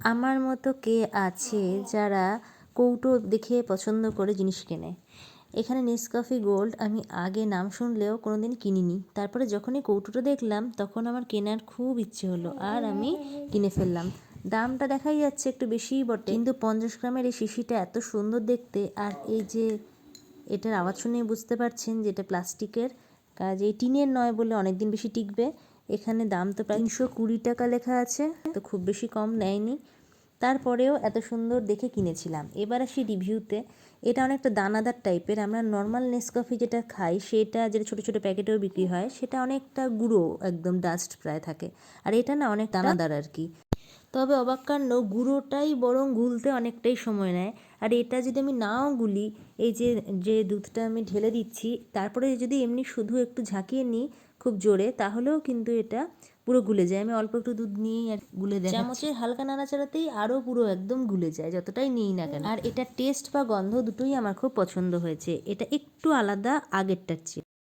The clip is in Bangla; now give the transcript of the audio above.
আমার মতো কে আছে যারা কৌটো দেখে পছন্দ করে জিনিস কেনে? এখানে নেসকফি গোল্ড আমি আগে নাম শুনলেও কোনোদিন কিনিনি। তারপরে যখনই কৌটোটা দেখলাম, তখন আমার কেনার খুব ইচ্ছে হলো আর আমি কিনে ফেললাম। দামটা দেখাই যাচ্ছে একটু বেশিই বটে। কিন্তু পঞ্চাশ গ্রামের এই শিশিটা এত সুন্দর দেখতে আর এই যে এটার আওয়াজ শুনেই বুঝতে পারছেন যে এটা প্লাস্টিকের। কাজ এই টিনের নয় বলে অনেক দিন বেশি টিকবে। এখানে দাম তো প্রায় তিনশো কুড়ি টাকা লেখা আছে তো খুব বেশি কম নেয়নি। তারপরেও এত সুন্দর দেখে কিনেছিলাম। এবার আসি রিভিউতে। এটা অনেকটা দানাদার টাইপের। আমরা নর্মাল নেসকফি যেটা খাই সেটা যেটা ছোটো ছোটো প্যাকেটেও বিক্রি হয় সেটা অনেকটা গুঁড়ো একদম ডাস্ট প্রায় থাকে। আর এটা না অনেক দানাদার। আর কি। তবে অবাক কাণ্ড গুঁড়োটাই বরং গুলতে অনেকটাই সময় নেয়। আর এটা যদি আমি নাও গুলি এই যে যে দুধটা আমি ঢেলে দিচ্ছি তারপরে যদি এমনি শুধু একটু ঝাঁকিয়ে নিই খুব জোরে তাহলেও কিন্তু এটা পুরো গুলে যায়। আমি অল্প একটু দুধ নিয়েই আর গুলে দেয় চামচের হালকা নাড়াচাড়াতেই আরও পুরো একদম গুলে যায় যতটাই নিই না কেন। আর এটা টেস্ট বা গন্ধ দুটোই আমার খুব পছন্দ হয়েছে। এটা একটু আলাদা আগেরটার চেয়ে।